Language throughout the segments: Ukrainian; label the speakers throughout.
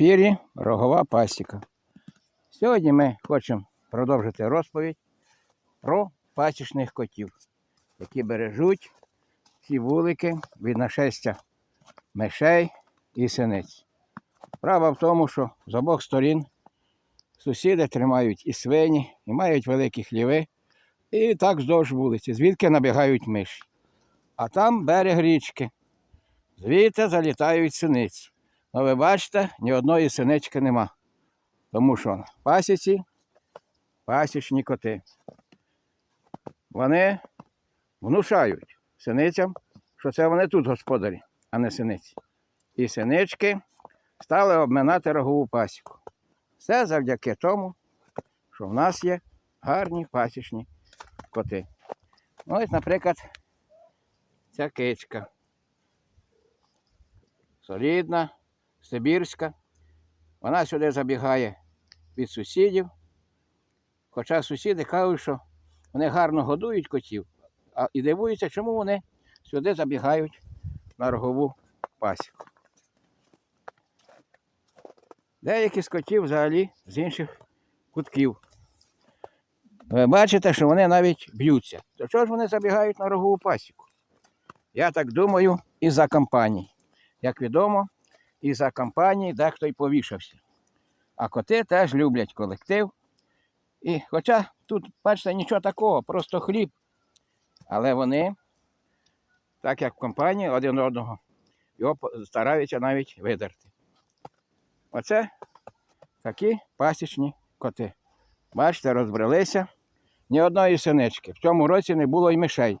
Speaker 1: Ефірі Рогова Пасіка. Сьогодні ми хочемо продовжити розповідь про пасічних котів, які бережуть ці вулики від нашестя мишей і синиць. Справа в тому, що з обох сторін сусіди тримають і свині, і мають великі хліви, і так вздовж вулиці, звідки набігають миші. А там берег річки. Звідти залітають синиці. Ну, ви бачите, ні одної синички нема. Тому що пасіці пасічні коти. Вони внушають синицям, що це вони тут господарі, а не синиці. І синички стали обминати рогову пасіку. Все завдяки тому, що в нас є гарні пасічні коти. Ну, ось, наприклад, ця кичка. Солідна, Сибірська. Вона сюди забігає від сусідів. Хоча сусіди кажуть, що вони гарно годують котів, а і дивуються, чому вони сюди забігають на рогову пасіку. Деякі з котів взагалі з інших кутків. Ви бачите, що вони навіть б'ються. То чого ж вони забігають на рогову пасіку? Я так думаю, із-за компаній. Як відомо, із-за компанії дехто й повішався. А коти теж люблять колектив. І хоча тут, бачите, нічого такого, просто хліб. Але вони, так як в компанії один одного, його стараються навіть видерти. Оце такі пасічні коти. Бачите, розбрелися. Ні одної синички. В цьому році не було й мишей.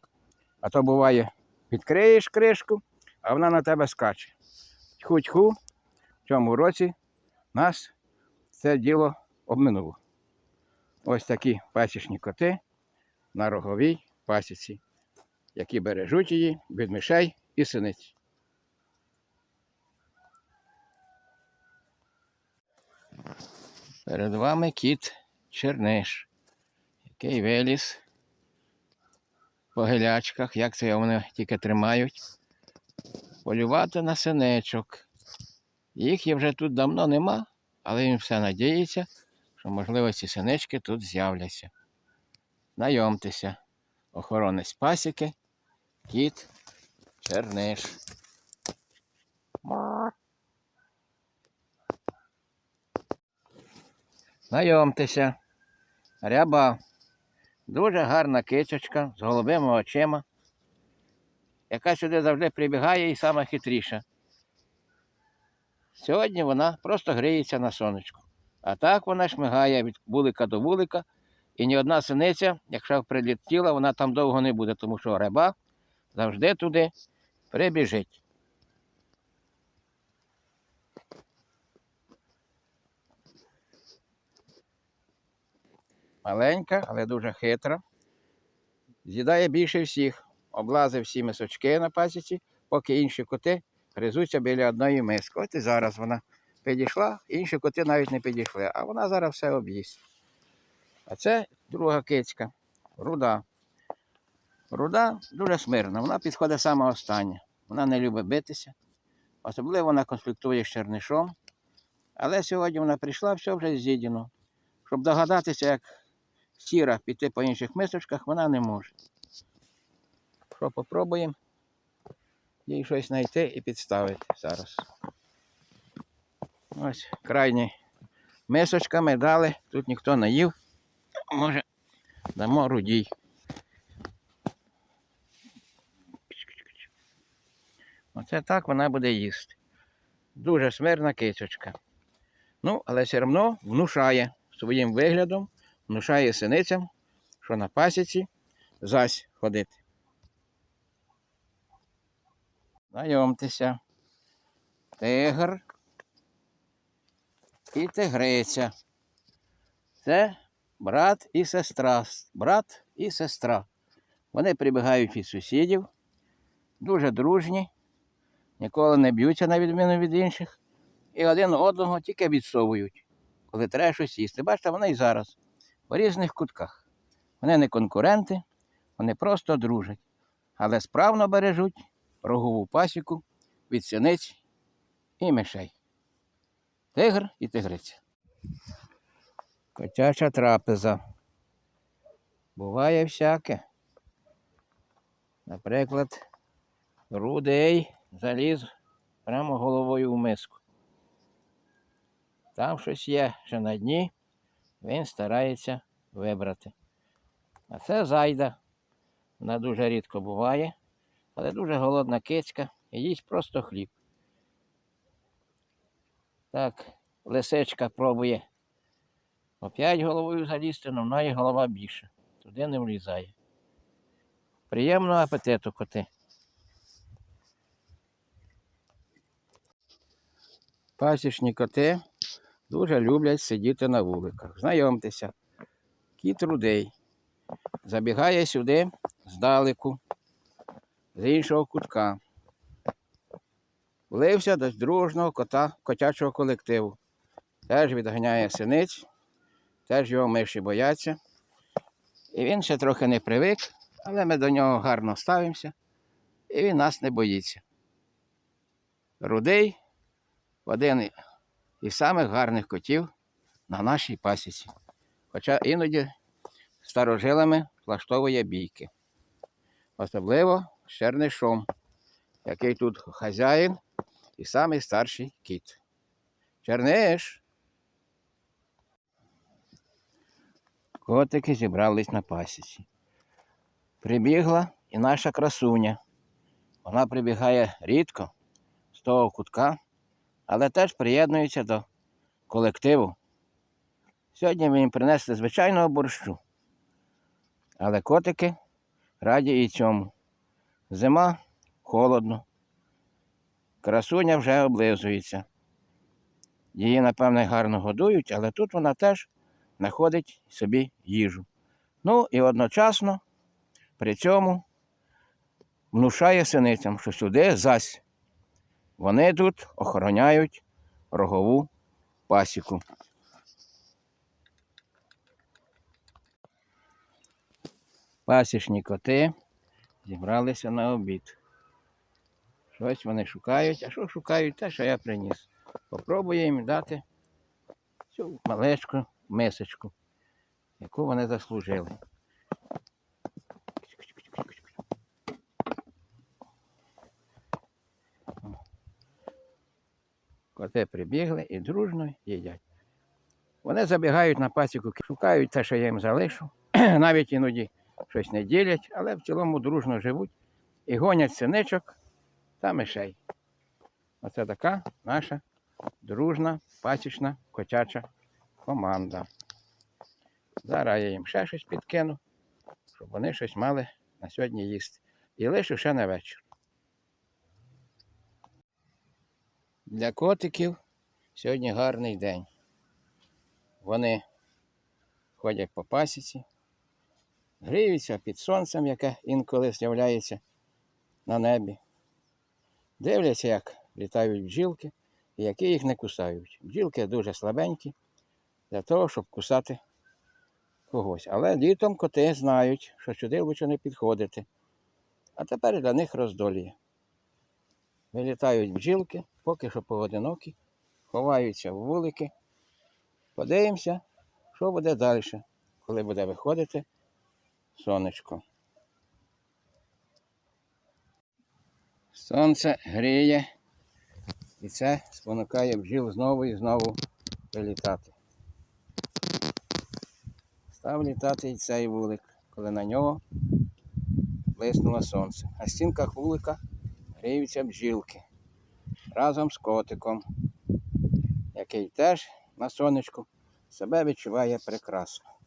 Speaker 1: А то буває, відкриєш кришку, а вона на тебе скаче. Тьху-тьху, в цьому році нас це діло обминуло. Ось такі пасічні коти на роговій пасіці, які бережуть її від мишей і синиць. Перед вами кіт Черниш, який виліз по гелячках, як це вони тільки тримають, полювати на синечок. Їх є вже тут давно нема, але він все надіється, що, можливо, ці синички тут з'являться. Знайомтеся, охоронець пасіки, кіт Черниш. Знайомтеся. Ряба. Дуже гарна кичочка з голубими очима, яка сюди завжди прибігає і сама хитріша. Сьогодні вона просто гріється на сонечку. А так вона шмигає від вулика до вулика, і ні одна синиця, якщо прилетіла, вона там довго не буде, тому що ряба завжди туди прибіжить. Маленька, але дуже хитра. З'їдає більше всіх. Облазив всі мисочки на пасіці, поки інші коти гризуться біля одної миски. От і зараз вона підійшла, інші коти навіть не підійшли, а вона зараз все об'їсть. А це друга кицька, руда. Руда дуже смирна, вона підходить саме остання. Вона не любить битися. Особливо вона конфліктує з чернишом. Але сьогодні вона прийшла, все вже з'їдено. Щоб догадатися, як сіра піти по інших мисочках, вона не може. Що попробуємо їй щось знайти і підставити зараз. Ось крайні мисочка ми дали, тут ніхто не їв. Може, дамо рудій. Оце так вона буде їсти. Дуже смирна кисочка. Ну, але все одно внушає своїм виглядом, внушає синицям, що на пасіці зась ходити. Знайомтеся. Тигр і тигриця. Це брат і сестра. Брат і сестра. Вони прибігають від сусідів, дуже дружні, ніколи не б'ються на відміну від інших. І один одного тільки відсовують, коли треба щось їсти. Бачите, вони і зараз по різних кутках. Вони не конкуренти, вони просто дружать, але справно бережуть рогову пасіку від синиць і мишей. Тигр і тигриця. Котяча трапеза. Буває всяке. Наприклад, рудий заліз прямо головою в миску. Там щось є, що на дні він старається вибрати. А це зайда. Вона дуже рідко буває, але дуже голодна кицька і їсть просто хліб. Так, лисичка пробує опять головою залізти, але в неї голова більша. Туди не влізає. Приємного апетиту, коти. Пасічні коти дуже люблять сидіти на вуликах. Знайомтеся, кіт рудий. Забігає сюди здалеку, з іншого кутка. Влився до дружного кота котячого колективу. Теж відганяє синиць, теж його миші бояться. І він ще трохи не привик, але ми до нього гарно ставимося, і він нас не боїться. Рудий один із самих гарних котів на нашій пасіці. Хоча іноді старожилами влаштовує бійки. Особливо з чернишом, який тут хазяїн і самий старший кіт. Черниш. Котики зібрались на пасіці. Прибігла і наша красуня. Вона прибігає рідко з того кутка, але теж приєднується до колективу. Сьогодні ми їм принесли звичайного борщу. Але котики раді і цьому. Зима холодно. Красуня вже облизується. Її, напевне, гарно годують, але тут вона теж знаходить собі їжу. Ну і одночасно при цьому внушає синицям, що сюди зась. Вони тут охороняють рогову пасіку. Пасічні коти зібралися на обід. Щось вони шукають, а що шукають, те, що я приніс. Попробую їм дати цю малечку мисочку, яку вони заслужили. Коти прибігли і дружно їдять. Вони забігають на пасіку, шукають те, що я їм залишу. Навіть іноді щось не ділять, але в цілому дружно живуть і гонять синичок та мишей. Оце така наша дружна, пасічна, котяча команда. Зараз я їм ще щось підкину, щоб вони щось мали на сьогодні їсти. І лишу ще на вечір. Для котиків сьогодні гарний день. Вони ходять по пасіці, гріються під сонцем, яке інколи з'являється на небі. Дивляться, як літають бджілки і які їх не кусають. Бджілки дуже слабенькі для того, щоб кусати когось. Але літом коти знають, що сюди лучше не підходити. А тепер для них роздоліє. Вилітають бджілки, поки що поодинокі, ховаються в вулики. Подивимося, що буде далі, коли буде виходити сонечко. Сонце гріє і це спонукає бджіл знову і знову вилітати. Став літати і цей вулик, коли на нього блиснуло сонце. На стінках вулика гріються бджілки разом з котиком, який теж на сонечку себе відчуває прекрасно.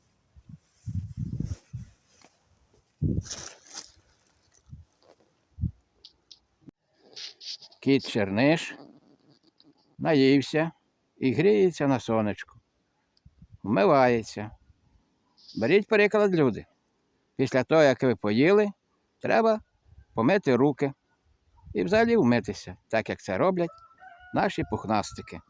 Speaker 1: Кіт черниш наївся і гріється на сонечку. Вмивається. Беріть приклад, люди. Після того, як ви поїли, треба помити руки і взагалі вмитися, так як це роблять наші пухнастики.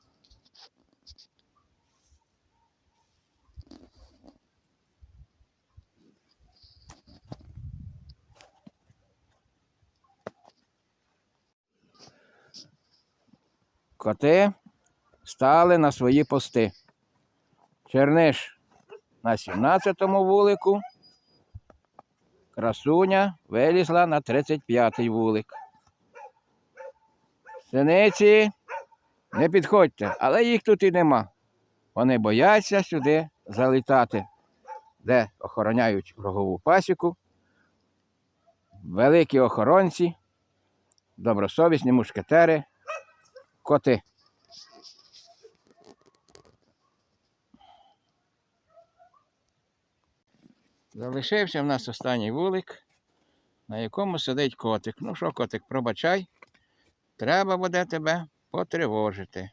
Speaker 1: Коти стали на свої пости. Черниш на 17-му вулику. Красуня вилізла на 35-й вулик. Синиці, не підходьте, але їх тут і нема. Вони бояться сюди залітати, де охороняють рогову пасіку. Великі охоронці, добросовісні мушкетери, коти. Залишився в нас останній вулик, на якому сидить котик. Ну що, котик, пробачай, треба буде тебе потривожити.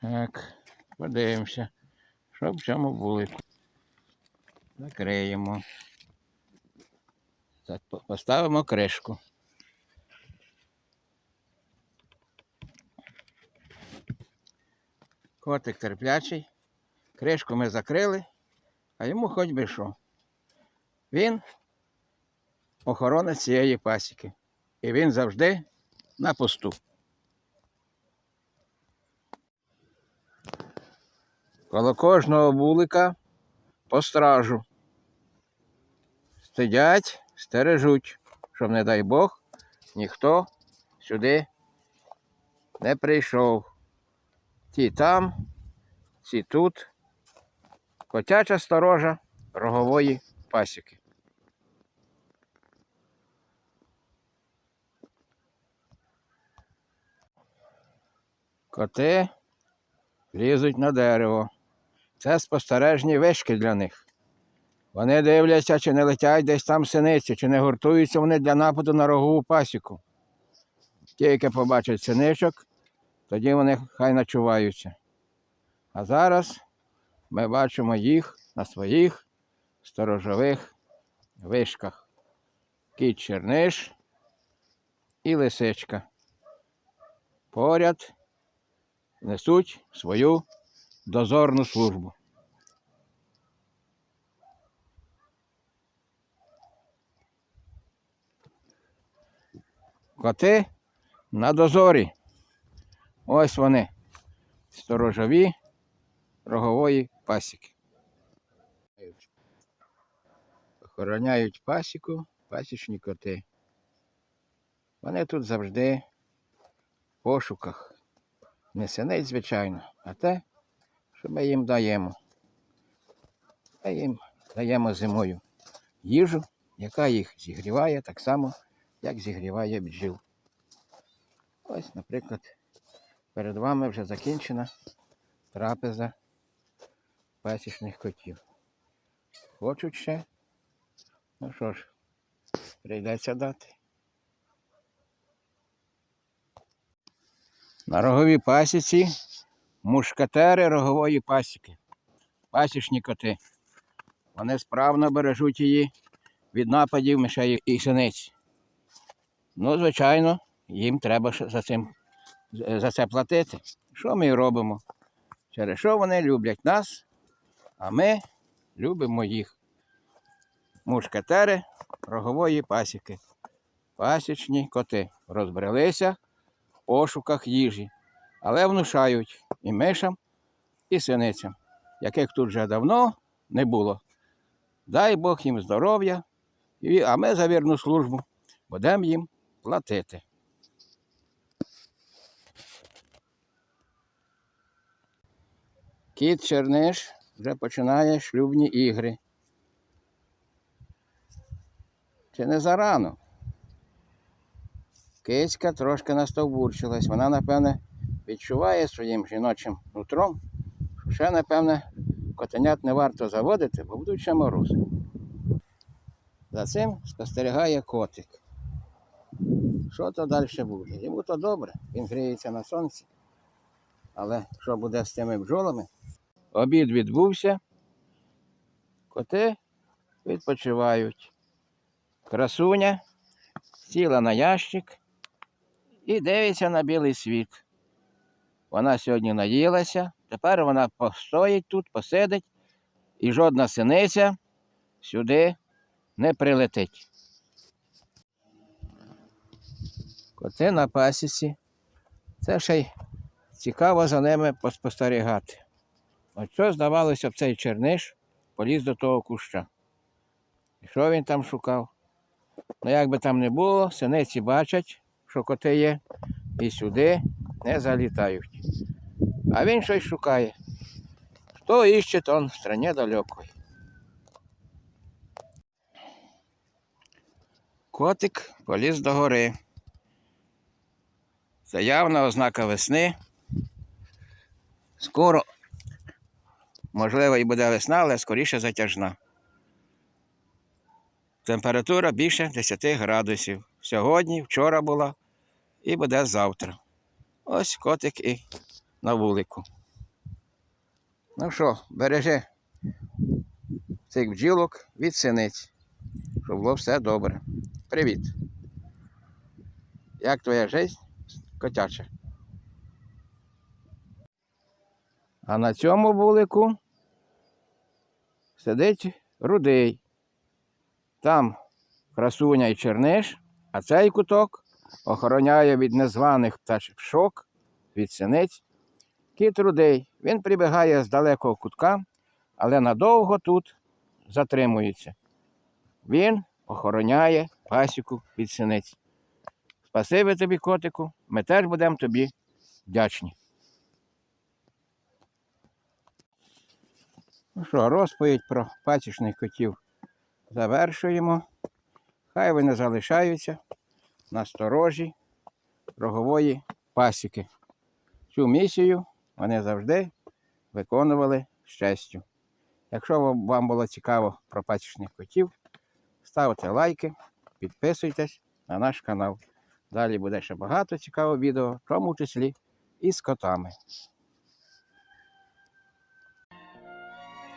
Speaker 1: Так, подивимося, що в цьому вулику. Закриємо. Поставимо кришку. Котик терплячий. Кришку ми закрили, а йому хоч би що. Він охоронець цієї пасіки. І він завжди на посту. Коло кожного вулика по стражу. Сидять, стережуть, щоб, не дай Бог, ніхто сюди не прийшов. Ті там, ці тут. Котяча сторожа рогової пасіки. Коти лізуть на дерево. Це спостережні вишки для них. Вони дивляться, чи не летять десь там синиці, чи не гуртуються вони для нападу на рогову пасіку. Тільки побачать синичок, тоді вони хай начуваються. А зараз ми бачимо їх на своїх сторожових вишках. Кіт черниш і лисичка. Поряд несуть свою дозорну службу. Коти на дозорі. Ось вони, сторожові рогової пасіки. Охороняють пасіку пасічні коти. Вони тут завжди в пошуках. Не синець, звичайно, а те, що ми їм даємо. Ми їм даємо зимою їжу, яка їх зігріває так само, як зігріває бджіл. Ось, наприклад, перед вами вже закінчена трапеза пасічних котів. Хочуть ще. Ну що ж, прийдеться дати. На роговій пасіці мушкатери рогової пасіки. Пасічні коти. Вони справно бережуть її від нападів мишей і синиць. Ну, звичайно, їм треба за, цим, за це платити. Що ми робимо? Через що вони люблять нас, а ми любимо їх. Мушкетери рогової пасіки. Пасічні коти розбрелися в пошуках їжі, але внушають і мишам, і синицям, яких тут вже давно не було. Дай Бог їм здоров'я, а ми за вірну службу будемо їм платити. Кіт Черниш вже починає шлюбні ігри. Чи не зарано? Кицька трошки настовбурчилась. Вона, напевне, відчуває своїм жіночим нутром, що ще, напевне, котенят не варто заводити, бо будуть ще морози. За цим спостерігає котик. Що то далі буде? Йому то добре, він гріється на сонці. Але що буде з тими бджолами? Обід відбувся, коти відпочивають. Красуня сіла на ящик і дивиться на білий світ. Вона сьогодні наїлася, тепер вона постоїть тут, посидить, і жодна синиця сюди не прилетить. Коти на пасіці. Це ще й цікаво за ними поспостерігати. От що здавалося б цей черниш поліз до того куща. І що він там шукав? Ну, як би там не було, синиці бачать, що коти є, і сюди не залітають. А він щось шукає. Хто іще, то в стране далекой. Котик поліз до гори. Це явна ознака весни. Скоро, можливо, і буде весна, але скоріше затяжна. Температура більше 10 градусів. Сьогодні, вчора була і буде завтра. Ось котик і на вулику. Ну що, бережи цих бджілок від синиць, щоб було все добре. Привіт. Як твоя життя, котяча? А на цьому вулику сидить рудий. Там красуня і черниш, а цей куток охороняє від незваних пташок, від синиць. Кіт рудий. Він прибігає з далекого кутка, але надовго тут затримується. Він охороняє пасіку від синиць. Спасибі тобі, котику, ми теж будемо тобі вдячні. Ну що, розповідь про пасічних котів завершуємо. Хай вони залишаються на сторожі рогової пасіки. Цю місію вони завжди виконували з честю. Якщо вам- було цікаво про пасічних котів, ставте лайки, підписуйтесь на наш канал. Далі буде ще багато цікавого відео, в тому числі і з котами.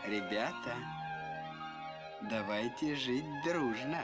Speaker 2: Ребята, давайте жить дружно.